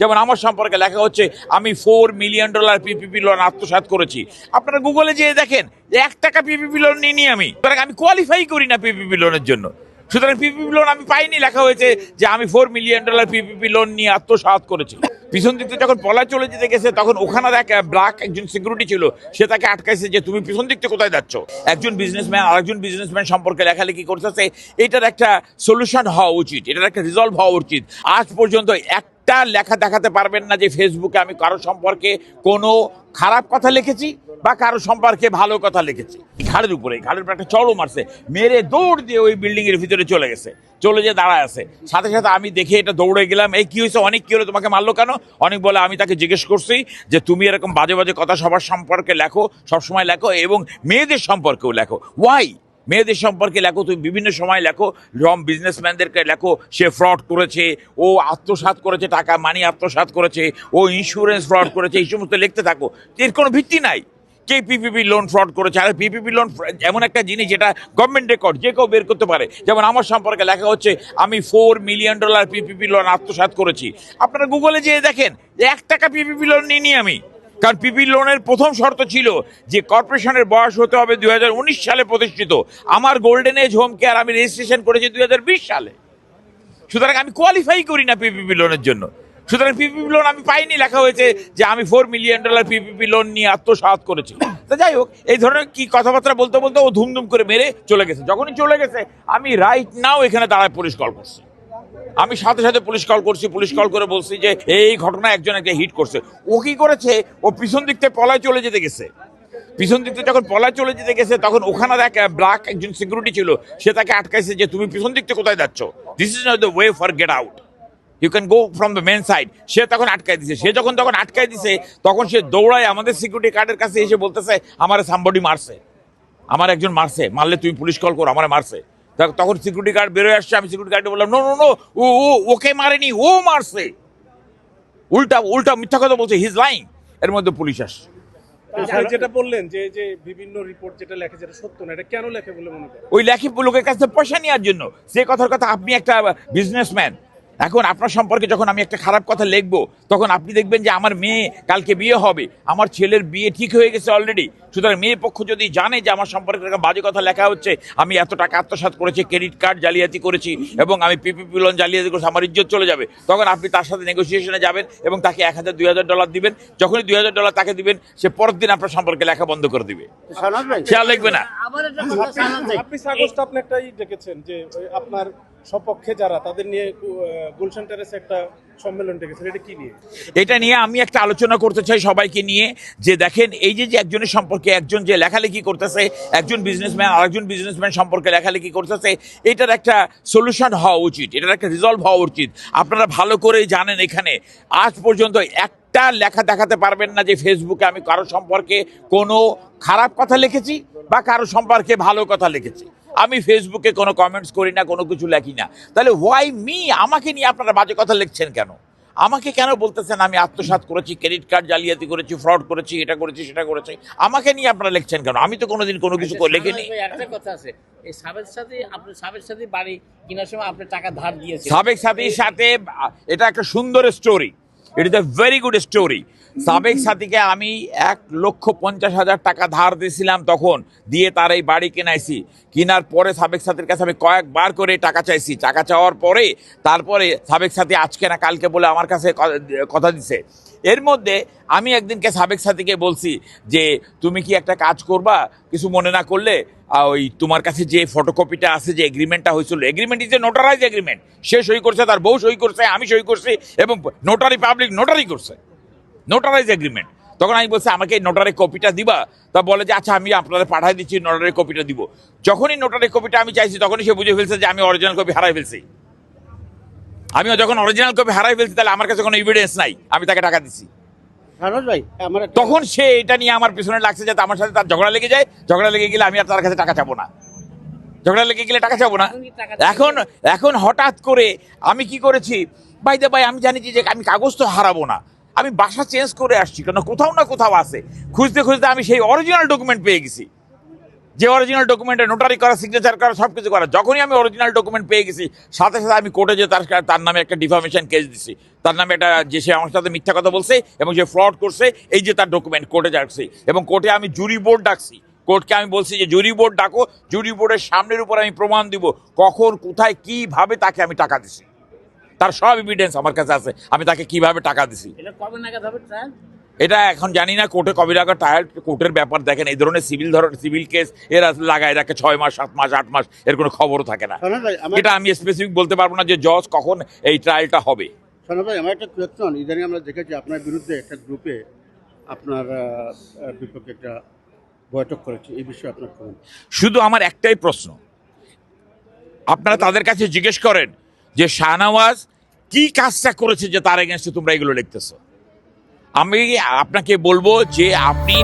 যেমন আমার সম্পর্কে লেখা হচ্ছে আমি four million dollar PPP loan আত্মসাৎ করেছি আপনারা গুগলে যেয়ে দেখেন যে এক টাকা পিপিপি লোন নিইনি আমি আমি কোয়ালিফাই করি না পিপিপি লোনের জন্য সুতরাং পিপিপি লোন আমি পাইনি লেখা হয়েছে যে আমি four million dollar PPP loan নিয়ে আত্মসাৎ করেছি পিছন দিক থেকে যখন পলা চলে যেতে গেছে তখন ওখানে এক ব্ল্যাক একজন সিকিউরিটি ছিল সে তাকে আটকাইছে যে তুমি পিছন দিক থেকে কোথায় যাচ্ছ একজন বিজনেসম্যান আরেকজন বিজনেসম্যান সম্পর্কে লেখালেখি করতেছে এটার একটা সলিউশন হওয়া উচিত এটার একটা রিজলভ হওয়া উচিত আজ পর্যন্ত একটা লেখা দেখাতে পারবেন না যে ফেসবুকে আমি কারও সম্পর্কে কোনো খারাপ কথা লিখেছি বা কারও সম্পর্কে ভালো কথা লিখেছি। ঘাড়ের উপরে ঘাড়ের উপরে একটা চড়ও মারছে। মেরে দৌড় দিয়ে ওই বিল্ডিং এর ভিতরে চলে গেছে। চলে যে দাঁড়ায় আছে। সাথে সাথে আমি দেখে এটা দৌড়ে গেলাম। এই কি হয়েছে? অনেক কি হলো? তোমাকে মারলো কেন? অনেক বলে আমি তাকে জিজ্ঞেস করছি যে, তুমি এরকম বাজে বাজে কথা সবার সম্পর্কে লেখো, সবসময় লেখো এবং মেয়েদের সম্পর্কেও লেখো। ওয়াই মেয়েদের সম্পর্কে লেখো, তুমি বিভিন্ন সময় লেখো, রম বিজনেসম্যানদেরকে লেখো, সে ফ্রড করেছে, ও আত্মসাৎ করেছে, টাকা মানি আত্মসাৎ করেছে, ও ইন্স্যুরেন্স ফ্রড করেছে, এই সমস্ত লিখতে থাকো। এর কোনো ভিত্তি নাই। কে পিপিপি লোন ফ্রড করেছে? আর পিপিপি লোন এমন একটা জিনিস যেটা গভর্নমেন্ট রেকর্ড যে কেউ বের করতে পারে। যেমন আমার সম্পর্কে লেখা হচ্ছে, আমি four million dollar PPP loan আত্মসাৎ করেছি। আপনারা গুগলে যেয়ে দেখেন, এক টাকা পিপিপি লোন নিইনি আমি। কারণ পিপি লোনের প্রথম শর্ত ছিল যে কর্পোরেশনের বয়স হতে হবে দুই হাজার উনিশ সালে প্রতিষ্ঠিত। আমার গোল্ডেন এজ হোম কেয়ার আমি রেজিস্ট্রেশন করেছি দু হাজার বিশ সালে। সুতরাং আমি কোয়ালিফাই করি না পিপিপি লোনের জন্য। সুতরাং পিপিপি লোন আমি পাইনি, লেখা হয়েছে যে আমি four million dollar PPP loan নিয়ে আত্মসাৎ করেছি। তা যাই হোক, এই ধরনের কি কথাবার্তা বলতে বলতে ও ধুমধুম করে মেরে চলে গেছে। যখনই চলে গেছে, আমি রাইট নাও এখানে দাঁড়ায় পুলিশ করছি। আমি সাথে সাথে পুলিশ কল করছি, পুলিশ কল করে বলছি যে এই ঘটনা একজন একটা হিট করছে। ও কি করেছে? ও পিছন দিক থেকে পলায় চলে যেতে গেছে। পিছন দিক থেকে যখন পলায় চলে যেতে গেছে, তখন ওখানে এক ব্ল্যাক একজন সিকিউরিটি ছিল, সে তাকে আটকাইছে যে তুমি পিছন দিক থেকে কোথায় যাচ্ছ? This is not the way for get out you can go from the main side সে তখন আটকাই দিছে। সে যখন তখন আটকাই দিছে, তখন সে দৌড়ায় আমাদের সিকিউরিটি গার্ডের কাছে এসে বলতেছে, আমার সামবডি মারছে। আমার একজন মারছে। মারলে তুমি পুলিশ কল করো, আমার মারছে। তখন সিকিউরিটি গার্ড বেরোয় আসছে আমি সিকিউরিটি গার্ডে বললাম নো নো নো ও ও ওকে মারেনি ও মারছে। উল্টা উল্টা মিথ্যা কথা বলছে হিজ লাইন এর মধ্যে পুলিশ আসছে। যেটা বললেন যে যে বিভিন্ন রিপোর্ট যেটা লেখে যেটা সত্য না এটা কেন লেখে বলে মনে করেন? ওই লেখে লোকের কাছে পয়সা নেওয়ার জন্য। সে কথার কথা আপনি একটা বিজনেসম্যান এখন আপনার সম্পর্কে যখন আমি একটা খারাপ কথা লিখব তখন আপনি দেখবেন যে আমার মেয়ে কালকে বিয়ে হবে। আমার ছেলের বিয়ে ঠিক হয়ে গেছে অলরেডি সুতরাং মেয়ে পক্ষ যদি জানে যে আমার সম্পর্কে একটা বাজে কথা লেখা হচ্ছে আমি এত টাকা আত্মসাৎ করেছি ক্রেডিট কার্ড জালিয়াতি করেছি এবং আমি পিপিপি লোন জালিয়াতি করেছি আমার ইজ্জত চলে যাবে। তখন আপনি তার সাথে নেগোসিয়েশনে যাবেন এবং তাকে এক হাজার দুই হাজার ডলার দিবেন। যখনই দুই হাজার ডলার তাকে দিবেন সে পরের দিন আপনার সম্পর্কে লেখা বন্ধ করে দিবে। সে আর লিখবে না। একটা। আপনি সাগস্ট আপনি একটাই ডেকেছেন যে আপনার সপক্ষে যারা, তাদের নিয়ে গুলশান টেরেসে একটা সম্মেলন ডেকেছেন এটা কি নিয়ে? এটা নিয়ে আমি একটা আলোচনা করতে চাই সবাইকে নিয়ে, যে দেখেন, এই যে যে একজনের সম্পর্কে একজন যে লেখালেখি করতেছে, একজন বিজনেসম্যান আরেকজন বিজনেসম্যান সম্পর্কে লেখালেখি করতেছে, এটার একটা সলিউশন হওয়া উচিত, এটার একটা রিজলভ হওয়া উচিত। আপনারা ভালো করে জানেন এখানে, আজ পর্যন্ত একটা লেখা দেখাতে পারবেন না যে ফেসবুকে আমি কারও সম্পর্কে কোনো খারাপ কথা লিখেছি বা কারও সম্পর্কে ভালো কথা লিখেছে। আমি ফেসবুকে কোনো কমেন্টস করি না কোনো কিছু লেখি না। তাহলে ওয়াই মি আমাকে নিয়ে আপনারা বাজে কথা লিখছেন কেন? আমাকে কেন বলতেছেন আমি আত্মসাৎ করেছি ক্রেডিট কার্ড জালিয়াতি করেছি ফ্রড করেছি এটা করেছি সেটা করেছি? আমাকে নিয়ে আপনারা লিখছেন কেন? আমি তো কোনোদিন কোনো কিছু করে লিখিনি। ভাই, একটা কথা আছে। এই সাথে আপনি সাথে বাড়ি কেনার সময় আপনি টাকা ধার দিয়েছেন সাবেক সাথীর সাথে এটা একটা সুন্দর story it is a very good story সাবেক সাথীকে আমি এক লক্ষ পঞ্চাশ হাজার টাকা ধার দিয়েছিলাম তখন, দিয়ে তার এই বাড়ি কেনাইছি। কেনার পরে সাবেক সাথীর কাছে আমি কয়েকবার করে টাকা চাইছি। টাকা চাওয়ার পরে তারপরে সাবেক সাথী আজকে না কালকে বলে আমার কাছে কথা দিছে। এর মধ্যে আমি একদিনকে সাবেক সাথীকে বলছি যে, তুমি কি একটা কাজ করবা? কিছু মনে না করলে ওই তোমার কাছে যে ফটোকপিটা আছে, যে এগ্রিমেন্টটা হয়েছিল agreement is a notarize agreement সে সই করছে, তার বউ সই করছে, আমি সই করছি, এবং নোটারি পাবলিক নোটারি করছে। নোটারাইজ এগ্রিমেন্ট তখন আমি বলছি আমাকে এই নোটারি কপিটা দিবা? তা বলে যে আচ্ছা আমি আপনাদের পাঠাই দিচ্ছি নোটারি কপিটা দিব। যখনই নোটারের কপিটা আমি চাইছি তখনই সে বুঝে ফেলছে যে আমি অরিজিনাল কপি হারাই ফেলছি। আমিও যখন অরিজিনাল কপি হারাই ফেলছি তাহলে আমার কাছে কোনো এভিডেন্স নাই আমি তাকে টাকা দিচ্ছি ভাই তখন সে এটা নিয়ে আমার পিছনে লাগছে যাতে আমার সাথে তার ঝগড়া লেগে যায়। ঝগড়া লেগে গেলে আমি আর তার কাছে টাকা চাবো না। ঝগড়া লেগে গেলে টাকা চাবো না। এখন এখন হঠাৎ করে আমি কি করেছি? ভাই দে ভাই আমি জানি যে আমি কাগজ তো হারাবো না। আমি বাসা চেঞ্জ করে আসছি কেন কোথাও না কোথাও আছে। খুঁজতে খুঁজতে আমি সেই অরিজিনাল ডকুমেন্ট পেয়ে গেছি। যে অরিজিনাল ডকুমেন্টে নোটারি করা সিগনেচার করা সব কিছু করা, যখনই আমি অরিজিনাল ডকুমেন্ট পেয়ে গেছি, সাথে সাথে আমি কোর্টে যে তার তার নামে একটা ডিফামেশন কেস দিছি। তার নামে একটা, যে সে আমার সাথে মিথ্যা কথা বলছে এবং যে ফ্রড করছে, এই যে তার ডকুমেন্ট কোর্টে যাচ্ছি। এবং কোর্টে আমি জুরি বোর্ড ডাকছি। কোর্টকে আমি বলছি যে জুরি বোর্ড ডাকো জুরি বোর্ডের সামনের উপর আমি প্রমাণ দিব, কখন, কোথায়, কীভাবে তাকে আমি টাকা দিছি। তার সব এভিডেন্স আমার কাছে আছে। আমি তাকে কীভাবে টাকা দিছি? এটা কবে নাগাদ হবে ট্রায়াল এটা এখন জানি না কোর্টে কবে লাগা টায়ার কোর্টের ব্যাপার দেখেন এই ধরনের সিভিল ধরনের সিভিল কেস এরা লাগায় রাখে ছয় মাস সাত মাস আট মাস এর কোনো খবরও থাকে না। এটা আমি স্পেসিফিক বলতে পারব না যে জজ কখন এই ট্রায়ালটা হবে। ভাই আমার একটা কোয়েশ্চন ইদানিং আমরা দেখেছি আপনার বিরুদ্ধে একটা গ্রুপে আপনার বিপক্ষে একটা বৈঠক করেছে এই বিষয়ে আপনার। শুধু আমার একটাই প্রশ্ন। আপনারা তাদের কাছে জিজ্ঞেস করেন যে শাহনওয়াজ কি কাজটা করেছে যে তার এগেনস্টে তোমরা এগুলো লিখতেছো? আমি আপনাকে বলব যে আপনি